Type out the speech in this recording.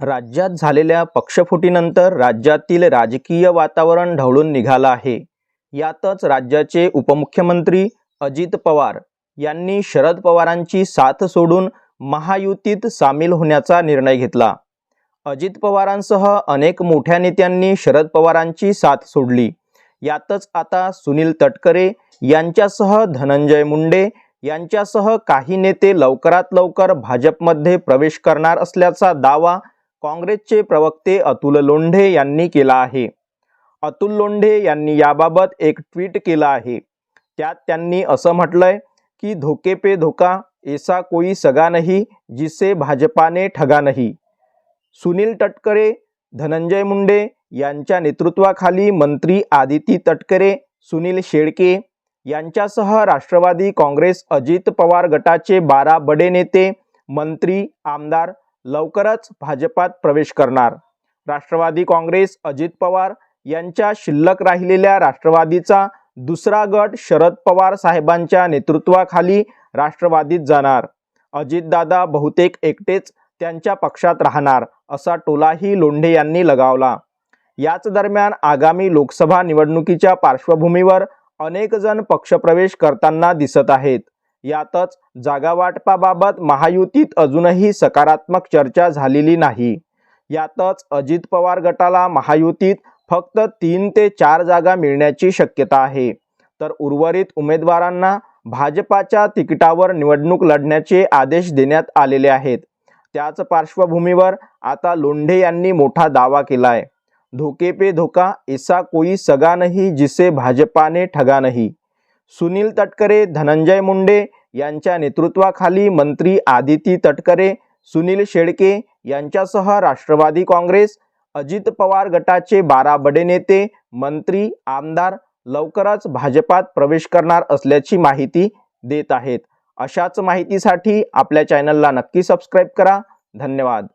राज्यात झालेल्या पक्षफुटीनंतर राज्यातील राजकीय वातावरण ढवळून निघालं आहे. यातच राज्याचे उपमुख्यमंत्री अजित पवार यांनी शरद पवारांची साथ सोडून महायुतीत सामील होण्याचा निर्णय घेतला. अजित पवारांसह अनेक मोठ्या नेत्यांनी शरद पवारांची साथ सोडली. यातच आता सुनील तटकरे यांच्यासह धनंजय मुंडे यांच्यासह काही नेते लवकरात लवकर भाजपमध्ये प्रवेश करणार असल्याचा दावा काँग्रेसचे प्रवक्ते अतुल लोंढे यांनी केला आहे. अतुल लोंढे यांनी याबाबत एक ट्विट केलं आहे. त्यात त्यांनी असं म्हटलंय की धोके पे धोका ऐसा कोई सगा नाही जिसे भाजपाने ठगा नाही. सुनील तटकरे धनंजय मुंडे यांच्या नेतृत्वाखाली मंत्री आदिती तटकरे सुनील शेळके यांच्यासह राष्ट्रवादी काँग्रेस अजित पवार गटाचे बारा बडे नेते मंत्री आमदार लवकरच भाजपात प्रवेश करणार. राष्ट्रवादी काँग्रेस अजित पवार यांच्या शिल्लक राहिलेल्या राष्ट्रवादीचा दुसरा गट शरद पवार साहेबांच्या नेतृत्वाखाली राष्ट्रवादीत जाणार. अजितदादा बहुतेक एकटेच त्यांच्या पक्षात राहणार असा टोलाही लोंढे यांनी लगावला. याच दरम्यान आगामी लोकसभा निवडणुकीच्या पार्श्वभूमीवर अनेकजण पक्षप्रवेश करताना दिसत आहेत. यातच जागावाटपाबाबत महायुतीत अजूनही सकारात्मक चर्चा झालेली नाही. यातच अजित पवार गटाला महायुतीत फक्त तीन ते चार जागा मिळण्याची शक्यता आहे. तर उर्वरित उमेदवारांना भाजपाच्या तिकिटावर निवडणूक लढण्याचे आदेश देण्यात आलेले आहेत. त्याच पार्श्वभूमीवर आता लोंढे यांनी मोठा दावा केलाय. धोके पे धोका ऐसा कोई सगा नाही जिसे भाजपाने ठगा नाही. सुनील तटकरे धनंजय मुंडे यांच्या नेतृत्वाखाली मंत्री आदिती तटकरे सुनील शेळके यांच्यासह राष्ट्रवादी काँग्रेस अजित पवार गटाचे बारा बडे नेते मंत्री आमदार लवकरच भाजपात प्रवेश करणार असल्याची माहिती देत आहेत. अशाच माहितीसाठी आपल्या चॅनलला नक्की सबस्क्राईब करा. धन्यवाद.